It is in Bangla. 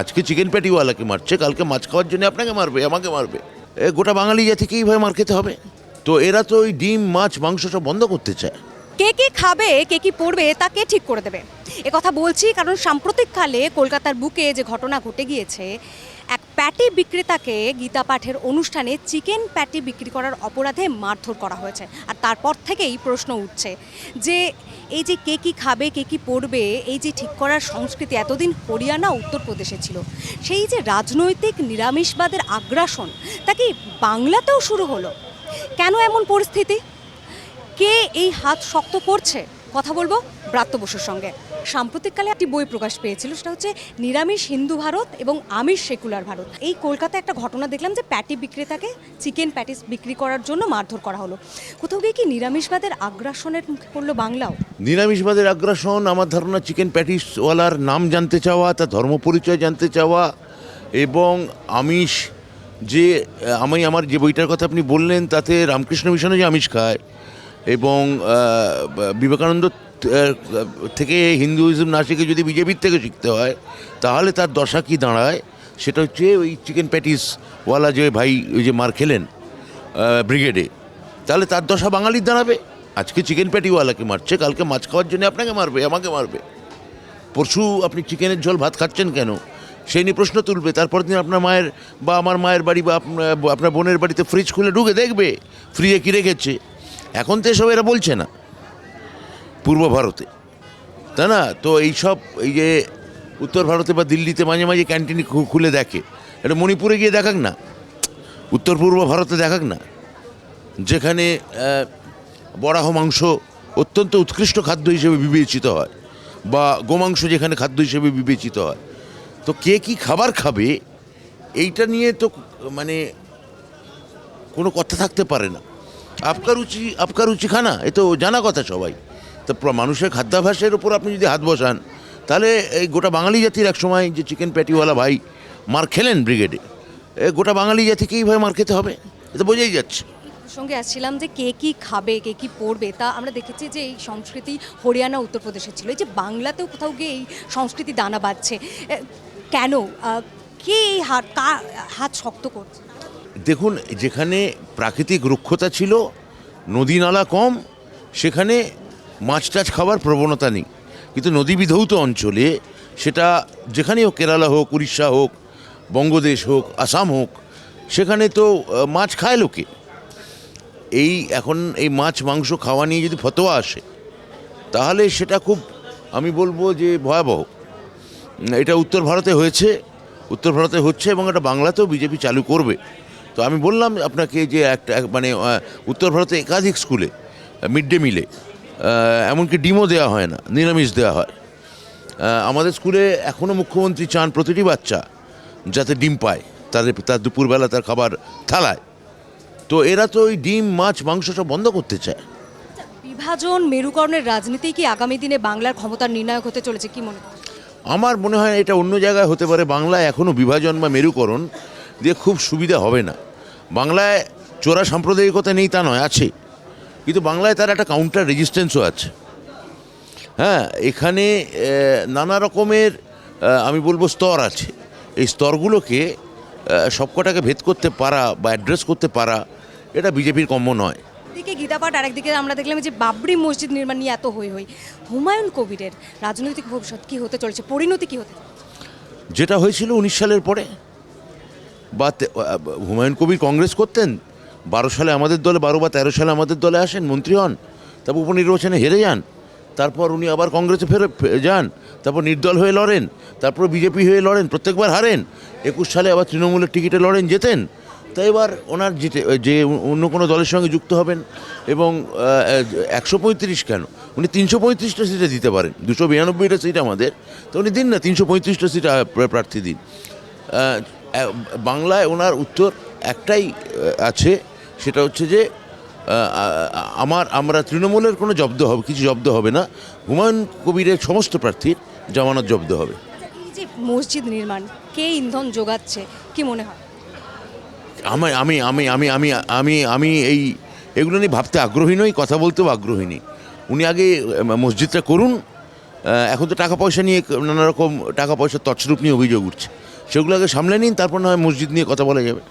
আজকে চিকেন প্যাটিওয়ালাকে মারছে, কালকে মাছ খাওয়ার জন্য আপনাকে মারবে, আমাকে মারবে। এ, গোটা বাঙালি জাতিকে এইভাবে মার খেতে হবে? তো এরা তো ওই ডিম, মাছ, মাংস সব বন্ধ করতে চায়। কে কি খাবে, কে কি পড়বে, তা কে ঠিক করে দেবে? কথা বলছি কারণ সাম্প্রতিককালে কলকাতার বুকে যে ঘটনা ঘটে গিয়েছে প্যাটি বিক্রেতাকে গীতা পাঠের অনুষ্ঠানে চিকেন প্যাটি বিক্রি করার অপরাধে মারধর করা হয়েছে। আর তারপর থেকেই প্রশ্ন উঠছে যে এই যে কে কী খাবে, কে কী পড়বে, এই যে ঠিক করার সংস্কৃতি এতদিন হরিয়ানা, উত্তরপ্রদেশে ছিল। সেই যে রাজনৈতিক নিরামিষবাদের আগ্রাসন, তা কি বাংলাতেও শুরু হলো? কেন এমন পরিস্থিতি? কে এই হাত শক্ত করছে? কথা বলব ব্রাত্য বসুর সঙ্গে। সাম্প্রতিককালে একটি বই প্রকাশ পেয়েছিল, সেটা হচ্ছে নিরামিষ হিন্দু ভারত এবং আমিষ সেকুলার ভারত। এই কলকাতায় একটা ঘটনা দেখলাম যে প্যাটি বিক্রেতাকে চিকেন প্যাটিস বিক্রি করার জন্য মারধর করা হলো। কোথাও গিয়ে কি নিরামিষবাদের আগ্রাসনের মুখে পড়ল বাংলাও? নিরামিষবাদের আগ্রাসন, আমার ধারণা চিকেন প্যাটিসওয়ালার নাম জানতে চাওয়া, তার ধর্ম পরিচয় জানতে চাওয়া এবং আমিষ যে, আমি আমার যে বইটার কথা আপনি বললেন, তাতে রামকৃষ্ণ মিশনে যে আমিষ খায় এবং বিবেকানন্দ থেকে হিন্দুইজম না শিখে যদি বিজেপির থেকে শিখতে হয়, তাহলে তার দশা কি দাঁড়ায়? সেটা হচ্ছে ওই চিকেন প্যাটিসওয়ালা যে ভাই, ওই যে মার খেলেন ব্রিগেডে তাহলে তার দশা বাঙালির দাঁড়াবে। আজকে চিকেন প্যাটিওয়ালাকে মারছে, কালকে মাছ খাওয়ার জন্য আপনাকে মারবে, আমাকে মারবে। পরশু আপনি চিকেনের ঝোল ভাত খাচ্ছেন কেন? সেই নিয়ে প্রশ্ন তুলবে, তারপর দিন আপনার মায়ের বা আমার মায়ের বাড়ি বা আপনার বোনের বাড়িতে ফ্রিজ খুলে ঢুকে দেখবে ফ্রিজে কী রেখেছে? এখন তো এসব এরা বলছে না। পূর্ব ভারতে। তাই না? তো এইসব এই যে উত্তর ভারতে বা দিল্লিতে মাঝে মাঝে ক্যান্টিন খুলে দেখে। এটা মণিপুরে গিয়ে দেখাক না। উত্তর পূর্ব ভারতে দেখাক না। যেখানে বরাহ মাংস অত্যন্ত উৎকৃষ্ট খাদ্য হিসেবে বিবেচিত হয় বা গোমাংস যেখানে খাদ্য হিসেবে বিবেচিত হয়। তো কে কি খাবার খাবে, এইটা নিয়ে তো মানে কোনো কথা থাকতে পারে না। আপকার রুচি আপকার রুচি খানা এ তো জানা কথা সবাই। তো মানুষের খাদ্যাভ্যাসের উপর আপনি যদি হাত বসান তাহলে এই গোটা বাঙালি জাতির এক সময় যে চিকেন প্যাটিওয়ালা ভাই মার খেলেন ব্রিগেডে এ গোটা বাঙালি জাতিকে এইভাবে মার খেতে হবে? এটা বোঝাই যাচ্ছে। সঙ্গে আসছিলাম যে কে কি খাবে কে কি পড়বে তা আমরা দেখেছি যে এই সংস্কৃতি হরিয়ানা উত্তরপ্রদেশে ছিল। এই যে বাংলাতেও কোথাও গিয়ে এই সংস্কৃতি দানা বাঁধছে কেন? কে এই হাত হাত শক্ত করছে? দেখুন যেখানে প্রাকৃতিক রুক্ষতা ছিল নদী নালা কম সেখানে মাছ টাছ খাওয়ার প্রবণতা নেই। কিন্তু নদী বিধৌত অঞ্চলে সেটা যেখানেই হোক কেরালা হোক, উড়িষ্যা হোক, বঙ্গদেশ হোক, আসাম হোক, সেখানে তো মাছ খায় লোকে। এই এখন এই মাছ, মাংস খাওয়া নিয়ে যদি ফতোয়া আসে, তাহলে সেটা খুব, আমি বলব যে ভয়াবহ। এটা উত্তর ভারতে হয়েছে, উত্তর ভারতে হচ্ছে এবং এটা বাংলাতেও বিজেপি চালু করবে। তো আমি বললাম আপনাকে যে একটা মানে উত্তর ভারতে একাধিক স্কুলে মিড ডে মিলে এমনকি ডিমও দেওয়া হয় না নিরামিষ দেওয়া হয়। আমাদের স্কুলে এখনও মুখ্যমন্ত্রী চান প্রতিটি বাচ্চা যাতে ডিম পায় তাদের তার দুপুরবেলা তার খাবার থালায়। তো এরা তো ওই ডিম মাছ মাংস সব বন্ধ করতে চায়। বিভাজন মেরুকরণের রাজনীতি কি আগামী দিনে বাংলার ক্ষমতার নির্ণায়ক হতে চলেছে কি মনে হয়? আমার মনে হয় এটা অন্য জায়গায় হতে পারে বাংলায় এখনও বিভাজন বা মেরুকরণ দিয়ে খুব সুবিধা হবে না। বাংলায় চোরা সাম্প্রদায়িকতা নেই তা নয় আছে। কিন্তু বাংলায় তার একটা কাউন্টার রেজিস্ট্যান্সও আছে। হ্যাঁ এখানে নানা রকমের আমি বলব স্তর আছে। এই স্তরগুলোকে সবকটাকে ভেদ করতে পারা বা অ্যাড্রেস করতে পারা এটা বিজেপির কম্য নয়। একদিকে গীতাপাঠ আরেকদিকে আমরা দেখলাম যে বাবরি মসজিদ নির্মাণ নিয়ে এত হই হই। হুমায়ুন কবিরের রাজনৈতিক ভবিষ্যৎ কি হতে চলেছে পরিণতি কি হতে যেটা হয়েছিল উনিশ সালের পরে বা হুমায়ুন কবির কংগ্রেস করতেন বারো সালে আমাদের দলে, বারো বা তেরো সালে আমাদের দলে আসেন, মন্ত্রী হন। তারপর উপনির্বাচনে হেরে যান। তারপর উনি আবার কংগ্রেসে ফেরে যান। তারপর নির্দল হয়ে লড়েন। তারপর বিজেপি হয়ে লড়েন, প্রত্যেকবার হারেন। একুশ সালে আবার তৃণমূলের টিকিটে লড়েন যেতেন তো এবার ওনার জিতে যে অন্য কোনো দলের সঙ্গে যুক্ত হবেন এবং একশো পঁয়ত্রিশ কেন? উনি তিনশো পঁয়ত্রিশটা সিটে দিতে পারেন। দুশো বিরানব্বইটা সিট আমাদের। তো উনি দিন না, তিনশো পঁয়ত্রিশটা সিট প্রার্থী দিন। বাংলায় ওনার উত্তর একটাই আছে সেটা হচ্ছে যে আমার আমরা তৃণমূলের কোনো জব্দ হবে কিছু জব্দ হবে না। হুমায়ুন কবিরের সমস্ত প্রার্থীর জামানত জব্দ হবে। আচ্ছা, যে মসজিদ নির্মাণ কে ইন্ধন যোগাচ্ছে কি মনে হয়? আমি আমি আমি আমি আমি আমি আমি এই এগুলো নিয়ে ভাবতে আগ্রহী নই কথা বলতেও আগ্রহী নেই। উনি আগে মসজিদটা করুন এখন তো টাকা পয়সা নিয়ে নানা রকম টাকা পয়সার তছরূপ নিয়ে অভিযোগ উঠছে। সেগুলো আগে সামলে নিন তারপর না হয় মসজিদ নিয়ে কথা বলা যাবে।